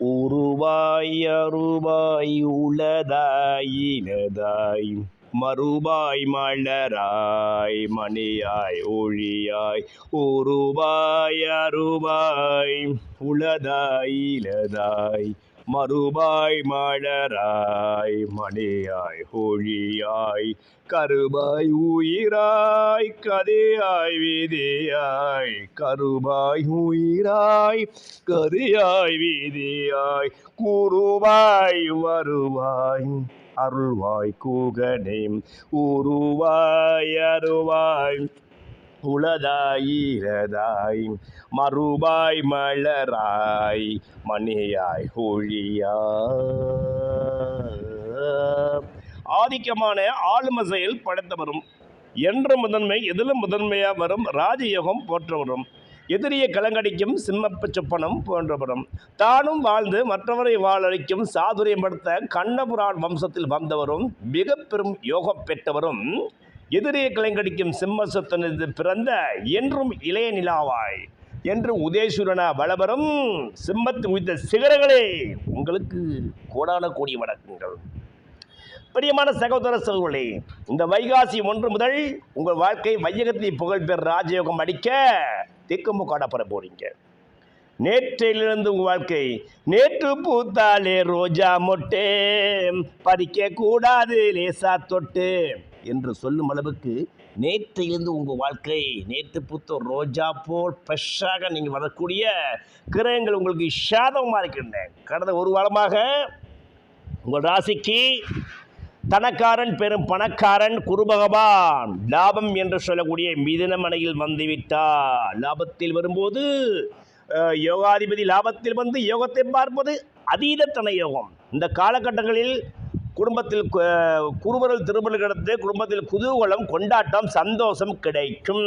உருவாய் அருவாய் உளதாய் இலதாய் மறுபாய் மலராய் மணியாய் ஒழியாய் உருவாய் அருவாய் உளதாய் இலதாய் மறுபாய் மலராய் மணியாய் ஒளியாய் கருபாய் உயிராய் கதையாய் விதியாய் கருபாய் உயிராய் கதையாய் விதியாய் கூறுவாய் வருவாய் அருள்வாய் கூகனே உருவாய் அருவாய். உளதாயிரதாய் மறுபாய் மலராய் மணியாய் ஹோழியா ஆதிக்கமான ஆளும செயல் படைத்தவரும் என்ற முதன்மை எதிலும் முதன்மையாக வரும் ராஜயோகம் போற்றவரும் எதிரியை கலங்கடிக்கும் சிம்மப்ப சொப்பனம் போன்றவரும் தானும் வாழ்ந்து மற்றவரை வாழழிக்கும் சாதுரியம் படுத்த கண்ணபுரான் வம்சத்தில் வந்தவரும் மிக பெரும் யோகம் பெற்றவரும் எதிரே கலங்கடிக்கும் சிம்மசத்தனது பிறந்த என்றும் இளைய நிலாவாய். என்று உதயசூரனா வளவரும் சிம்மத்து உயிர்த்த சிகரங்களே உங்களுக்கு கோடான கோடி வணக்கங்கள். பிரியமான சகோதர சகோதரே இந்த வைகாசி ஒன்று முதல் உங்கள் வாழ்க்கை வையகத்தை புகழ்பெற ராஜயோகம் அடிக்க திக்குமுக்காட பெற போறீங்க. நேற்றிலிருந்து உங்கள் வாழ்க்கை நேற்று பூத்தாலே ரோஜா மொட்டே பறிக்க கூடாது லேசா தொட்டு. என்று சொல்லும் அளவுக்கு நேற்றிலிருந்து உங்கள் வாழ்க்கை நேற்று பூத்த ரோஜா போல் ஃப்ரெஷ்ஷாக நீங்கள் வரக்கூடிய கிரகங்கள் உங்களுக்கு சாதகமாக இருக்கின்றன. கடந்த ஒரு வாரமாக உங்கள் ராசிக்கு தனக்காரன் பெரும் பணக்காரன் குருபகவான் லாபம் என்று சொல்லக்கூடிய மிதனமனையில் வந்துவிட்டார் லாபத்தில் வரும்போது யோகாதிபதி லாபத்தில் வந்து யோகத்தை பார்ப்பது அதீத தன யோகம். இந்த காலகட்டங்களில் குடும்பத்தில் குருவரல் திருமணம் கிடந்து குடும்பத்தில் குதூகலம் கொண்டாட்டம் சந்தோஷம் கிடைக்கும்.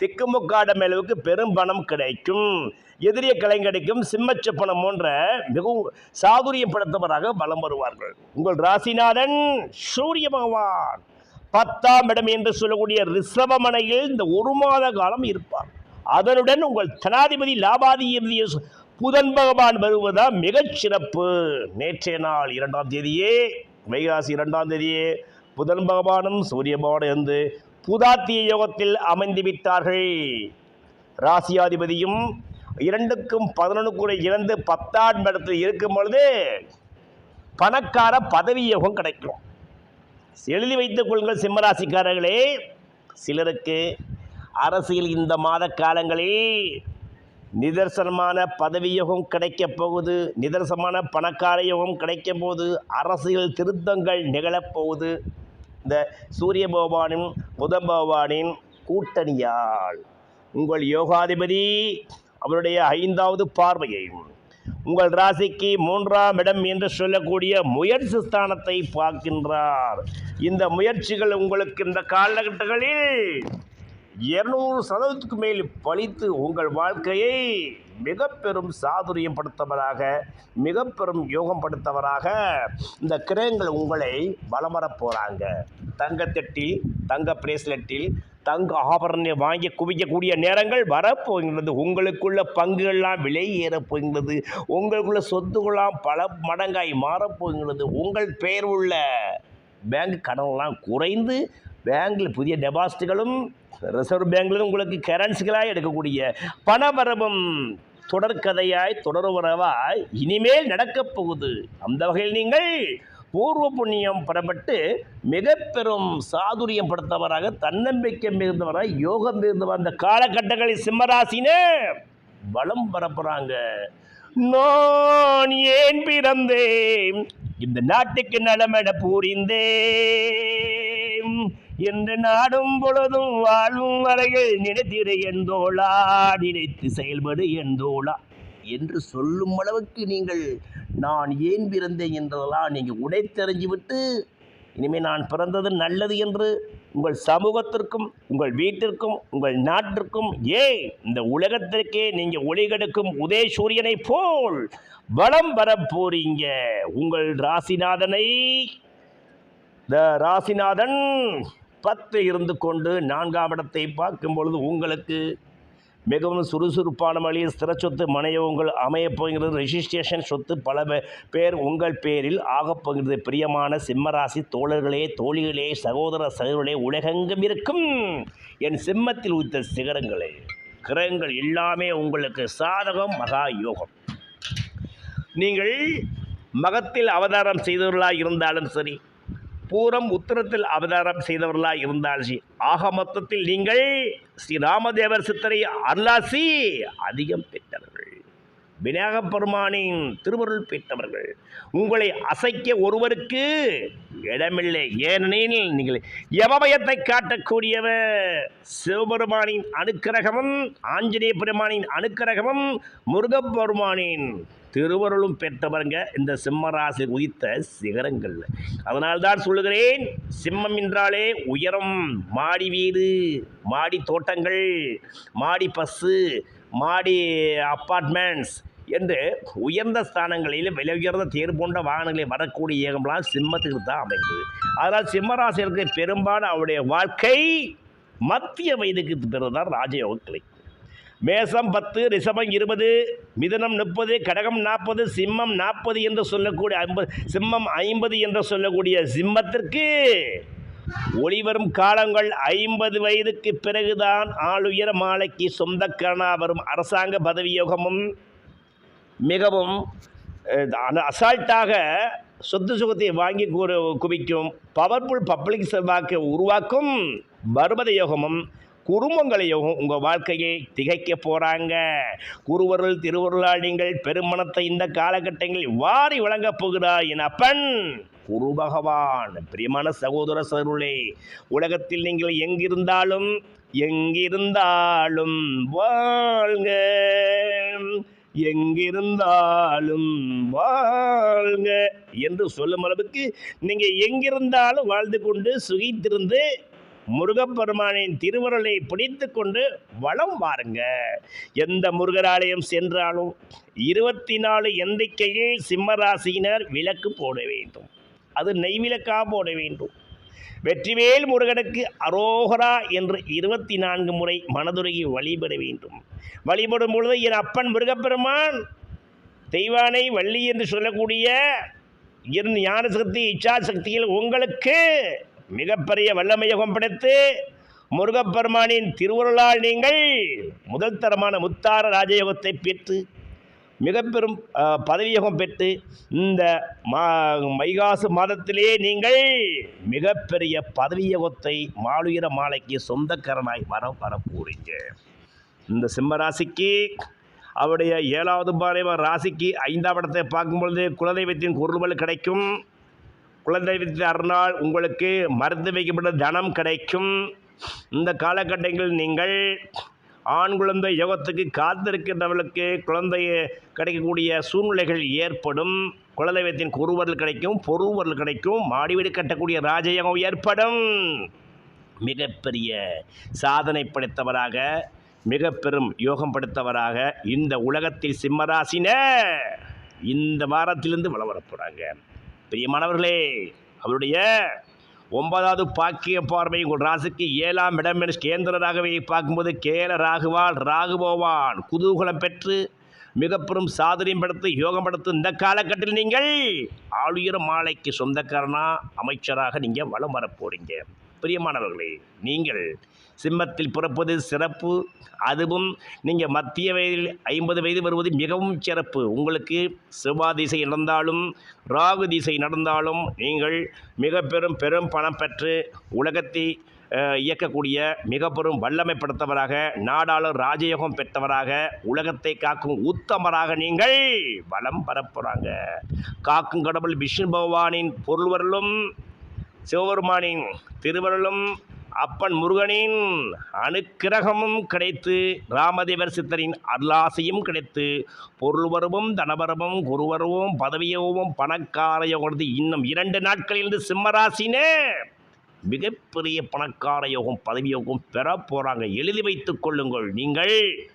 திக்குமுக்காடம் அளவுக்கு பெரும் பணம் கிடைக்கும். எதிரிய கலை கிடைக்கும். சிம்மச்சப்பனம் போன்ற மிகவும் சாதுரியம் படுத்தவராக பலம் வருவார்கள். உங்கள் ராசிநாதன் சூரிய பகவான். பத்தாம் இடம் என்று சொல்லக்கூடிய ரிஷபமனையில் இந்த ஒரு மாத காலம் இருப்பார். அதனுடன் உங்கள் தனாதிபதி லாபாதிபதி புதன் பகவான் வருவதா மிகச் சிறப்பு நேற்றைய நாள் இரண்டாம் தேதியே வைகாசி இரண்டாம் தேதியே புதன் பகவானும் சூரிய பகவானும் இருந்து புதாத்திய யோகத்தில் அமைந்து விட்டார்கள். ராசியாதிபதியும் இரண்டுக்கும் பதினொன்று கூட இறந்து பத்தாம் இடத்தில் இருக்கும் பொழுது பணக்கார பதவி யோகம் கிடைக்கும். எழுதி வைத்துக் கொள்ளுங்கள் சிம்மராசிக்காரர்களே. சிலருக்கு அரசியல் இந்த மாத காலங்களில் நிதர்சனமான பதவியோகம் கிடைக்கப் போகுது. நிதர்சனமான பணக்கார யோகம் கிடைக்கும் போது அரசியல் திருத்தங்கள் நிகழப்போகுது இந்த சூரிய பகவானின் புதன் பகவானின் கூட்டணியால் உங்கள் யோகாதிபதி அவருடைய ஐந்தாவது பார்வையையும் உங்கள் ராசிக்கு மூன்றாம் இடம் என்று சொல்லக்கூடிய முயற்சி ஸ்தானத்தை பார்க்கின்றார். இந்த முயற்சிகள் உங்களுக்கு இந்த காலகட்டங்களில் இருநூறு சதவீதத்துக்கு மேல் பழித்து உங்கள் வாழ்க்கையை மிக பெரும் சாதுரியம் படுத்தவராக மிக பெரும் யோகம் படுத்தவராக இந்த கிரகங்கள் உங்களை பலமரப் போகிறாங்க தங்கத்தட்டில் தங்க பிரேஸ்லெட்டில் தங்க ஆபரணை வாங்கி குவிக்கக்கூடிய நேரங்கள் வரப்போகின்றது உங்களுக்குள்ள பங்குகள்லாம் விலை ஏறப் போகின்றது. உங்களுக்குள்ள சொத்துக்கள்லாம் பல மடங்காய் மாறப்போகின்றது உங்கள் பெயர் உள்ள பேங்க் கடன்லாம் குறைந்து பேங்கில் புதிய டெபாசிட்டுகளும் ரிசர்வ் பேங்கில் உங்களுக்கு கரன்சிகளாக எடுக்கக்கூடிய பணவரவும் தொடர்கதையாய் தொடர்வரவாய் இனிமேல் நடக்கப் போகுது. அந்த வகையில் நீங்கள் பூர்வ புண்ணியம் பெறப்பட்டு மிக பெரும் சாதுரியம் படுத்தவராக தன்னம்பிக்கை மிகுந்தவராக யோகம் மிகுந்தவர் அந்த காலகட்டங்களில் சிம்மராசினே வளம் பரப்புறாங்க நான் ஏன் பிறந்தேன்? இந்த நாட்டுக்கு நலமெட பூரிந்தேன். என்று நாடும் பொழுதும் வாழும் வரையில் நினைத்திரு என்றோளா? நினைத்து செயல்படு என்றோளா? என்று சொல்லும் அளவுக்கு நீங்கள் நான் ஏன் பிறந்தேன் என்றதெல்லாம் நீங்கள் உடைத்தெறிஞ்சு விட்டு இனிமேல் நான் பிறந்தது நல்லது என்று உங்கள் சமூகத்திற்கும் உங்கள் வீட்டிற்கும் உங்கள் நாட்டிற்கும் ஏன் இந்த உலகத்திற்கே நீங்கள் ஒளிகெடுக்கும் உதய சூரியனை போல் வளம் வரப்போறீங்க உங்கள் ராசிநாதனை த ராசிநாதன் பத்து இருந்து கொண்டு நான்காம் இடத்தை பார்க்கும் பொழுது உங்களுக்கு மிகவும் சுறுசுறுப்பான வழியில் ஸ்திர சொத்து மனைய உங்கள் அமையப்போகிறது ரெஜிஸ்ட்ரேஷன் சொத்து பல பேர் உங்கள் பேரில் ஆகப்போகிறது பிரியமான சிம்மராசி தோழர்களே தோழிகளே சகோதர சகோதரே உலகெங்கும் இருக்கும். என் சிம்மத்தில் உத்த சிகரங்களே கிரகங்கள் எல்லாமே உங்களுக்கு சாதகம் மகா யோகம். நீங்கள் மகத்தில் அவதாரம் செய்தவர்களாக இருந்தாலும் சரி பூரம் உத்தரத்தில் அவதாரம் செய்தவர்களாக இருந்தாலும் சரி ஆக மொத்தத்தில் நீங்கள் ஸ்ரீராமதேவர் சித்தரை அருளாசி அதிகம் விநாயகப் பெருமானின் திருவருள் பெற்றவர்கள். உங்களை அசைக்க ஒருவருக்கு இடமில்லை. ஏனெனில் நீங்கள் எவபயத்தை காட்டக்கூடியவர். சிவபெருமானின் அனுக்கிரகமும் ஆஞ்சநேய பெருமானின் அனுக்கிரகமும் முருகப்பெருமானின் திருவருளும் பெற்றவருங்க. இந்த சிம்மராசி உதித்த சிகரங்கள். அதனால்தான் சொல்லுகிறேன் சிம்மம் என்றாலே உயரம் மாடி வீடு மாடி தோட்டங்கள் மாடி பஸ்ஸு மாடி அப்பார்ட்மெண்ட்ஸ் என்று உயர்ந்த ஸ்தானங்களில் விலை உயர்ந்த தேர் போன்ற வாகனங்களில் வரக்கூடிய இயக்கம்லாம் சிம்மத்துக்கு தான் அமைந்தது. அதனால் சிம்மராசிற்கு பெரும்பாலும் அவருடைய வாழ்க்கை மத்திய வயதுக்கு பிறகுதான் ராஜயோக கிடைக்கும். மேசம் பத்து ரிஷபம் இருபது மிதுனம் முப்பது கடகம் நாற்பது சிம்மம் நாற்பது என்று சொல்லக்கூடிய ஐம்பது சிம்மம் ஐம்பது என்று சொல்லக்கூடிய சிம்மத்திற்கு ஒளிவரும் காலங்கள் ஐம்பது வயதுக்கு பிறகுதான் ஆளுயர மாலைக்கு சொந்தக்காரனா வரும். அரசாங்க பதவி யோகமும் மிகவும் அந்த அசால்ட்டாக சொத்து சுகத்தை வாங்கி குவிக்கும் பவர்ஃபுல் பப்ளிக் செல்வாக்கை உருவாக்கும் பருமத யோகமும் குடும்பங்களை யோகம் உங்கள் வாழ்க்கையை திகைக்க போகிறாங்க குருவருள் திருவருளால் நீங்கள் பெருமணத்தை இந்த காலகட்டங்களில் வாரி வழங்கப் போகிறார் என் அப்பன் குரு பகவான். பிரியமான சகோதர சருளே உலகத்தில் நீங்கள் எங்கிருந்தாலும் எங்கிருந்தாலும் வாழ்க. எங்கிருந்தாலும் வாழ்க என்று சொல்லும் அளவுக்கு நீங்கள் எங்கிருந்தாலும் வாழ்ந்து கொண்டு சுகித்திருந்து முருகப்பெருமானின் திருவருளை பிடித்து கொண்டு வளம் வாருங்க. எந்த முருகராலயம் சென்றாலும் இருபத்தி நாலு எண்ணிக்கையில் சிம்மராசியினர் விளக்கு போட வேண்டும். அது நெய்விளக்காக போட வேண்டும். வெற்றிவேல் முருகனுக்கு அரோகரா என்று இருபத்தி நான்கு முறை மனதுருகி வழிபட வேண்டும். வழிபடும் பொழுது என் அப்பன் முருகப்பெருமான் தெய்வானை வள்ளி என்று சொல்லக்கூடிய இரு ஞான சக்தி இச்சா சக்தியில் உங்களுக்கு மிகப்பெரிய வல்லமையகம் படைத்து முருகப்பெருமானின் திருவுருளால் நீங்கள் முதல் தரமான முத்தார ராஜயோகத்தை பெற்று மிகப்பெரும் பெரும் பதவியோகம் பெற்று இந்த மா மைகாசு மாதத்திலே நீங்கள் மிகப்பெரிய பதவியோகத்தை மாலுயிர மாலைக்கு சொந்தக்காரனாய் வர வரப்போறீங்க. இந்த சிம்ம ராசிக்கு அவருடைய ஏழாவது பாறைவ ராசிக்கு ஐந்தாம் இடத்தை பார்க்கும்பொழுது குலதெய்வத்தின் குரல்கள் கிடைக்கும். குலதெய்வத்தின் அருணால் உங்களுக்கு மருந்து வைக்கப்பட்ட தனம் கிடைக்கும். இந்த காலகட்டங்களில் நீங்கள் ஆண் குழந்தை யோகத்துக்கு காத்திருக்கின்றவர்களுக்கு குழந்தை கிடைக்கக்கூடிய சூழ்நிலைகள் ஏற்படும். குலதெய்வத்தின் குருவர்கள் கிடைக்கும் பொருவர்கள் கிடைக்கும் மாடி வீடு கட்டக்கூடிய ராஜயோகம் ஏற்படும். மிகப்பெரிய சாதனை படைத்தவராக மிக பெரும் யோகம் படுத்தவராக இந்த உலகத்தில் சிம்மராசின இந்த வாரத்திலிருந்து வளம் வரப் போகிறாங்க பிரியமானவர்களே அவருடைய ஒன்பதாவது பாக்கிய பார்வை. உங்கள் ராசிக்கு ஏழாம் இடம் என கேந்திர ராகவையை பார்க்கும்போது கேல ராகுவான் ராகுபோவான் குதூகலம் பெற்று மிகப்பெரும் சாதனையும் படுத்து யோகம் படுத்து இந்த காலகட்டத்தில் நீங்கள் ஆளுயர் மாலைக்கு சொந்தக்காரனா அமைச்சராக நீங்கள் வலம் வரப்போறீங்க பிரியமானவர்களே நீங்கள் சிம்மத்தில் பிறப்பது சிறப்பு. அதுவும் நீங்கள் மத்திய வயதில் ஐம்பது வயது வருவது மிகவும் சிறப்பு. உங்களுக்கு செவ்வாய் திசை நடந்தாலும் ராகு திசை நடந்தாலும் நீங்கள் மிக பெரும் பெரும் பணம் பெற்று உலகத்தை இயக்கக்கூடிய மிக பெரும் வல்லமை படுத்தவராக நாடாளும் ராஜயோகம் பெற்றவராக உலகத்தை காக்கும் உத்தமராக நீங்கள் வலம் பரப்புகிறாங்க காக்கும் கடவுள் விஷ்ணு பகவானின் பொருள்வரலும் சிவபெருமானின் திருவருளும் அப்பன் முருகனின் அனுக்கிரகமும் கிடைத்து ராமதேவர் சித்தரின் அருளாசையும் கிடைத்து பொருள்வரவும் தனவரவும் குருவரவும் பதவியவும் பணக்காரையோடு இன்னும் இரண்டு நாட்களிலிருந்து சிம்மராசினே மிகப்பெரிய பணக்கார யோகம் பதவி யோகம் பெற போகிறாங்க எழுதி வைத்துக் கொள்ளுங்கள். நீங்கள்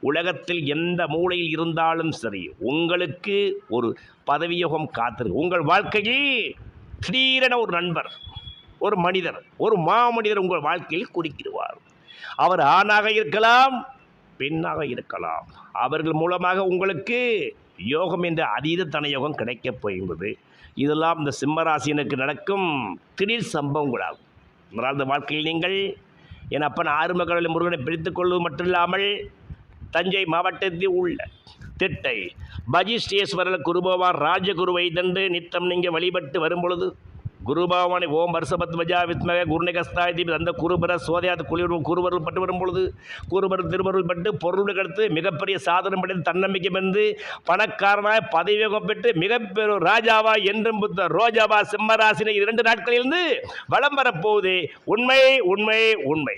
உலகத்தில் எந்த மூலையில் இருந்தாலும் சரி உங்களுக்கு ஒரு பதவி யோகம் காத்திருக்கு. உங்கள் வாழ்க்கையில் திடீரென ஒரு நண்பர் ஒரு மனிதர் ஒரு மாமனிதர் உங்கள் வாழ்க்கையில் குறுக்கிடுவார் அவர் ஆணாக இருக்கலாம் பெண்ணாக இருக்கலாம். அவர்கள் மூலமாக உங்களுக்கு யோகம் என்ற அதீத தனயோகம் கிடைக்கப் போகின்றது. இதெல்லாம் இந்த சிம்மராசினருக்கு நடக்கும் திடீர் சம்பவங்களாகும். இதனால் இந்த வாழ்க்கையில் நீங்கள் என் அப்பன் ஆறும கடவுளை முருகனை பிரித்து கொள்வது மட்டுமில்லாமல் தஞ்சை மாவட்டத்தில் உள்ள திட்டை பஜிஷ்டேஸ்வரர் குருபவான் ராஜகுருவை தந்து நித்தம் நீங்கள் வழிபட்டு வரும்பொழுது குருபாவானை ஓம் வருஷபத்மஜா வித்மக குருநிகஸ்தாய் தீபி அந்த குருபர சோதையாத குளிர் குருவருள் பட்டு வரும் பொழுது குருபர் திருவருள் பட்டு பொருளுக்கு அடுத்து மிகப்பெரிய சாதனம் படைத்து தன்னம்பிக்கை வந்து பணக்காரனாய் பதவியோகம் பெற்று மிகப்பெரும் ராஜாவா என்றும் புத்த ரோஜாவா சிம்மராசினை இரண்டு நாட்களிலிருந்து வலம் வரப்போகுது. உண்மை உண்மை உண்மை.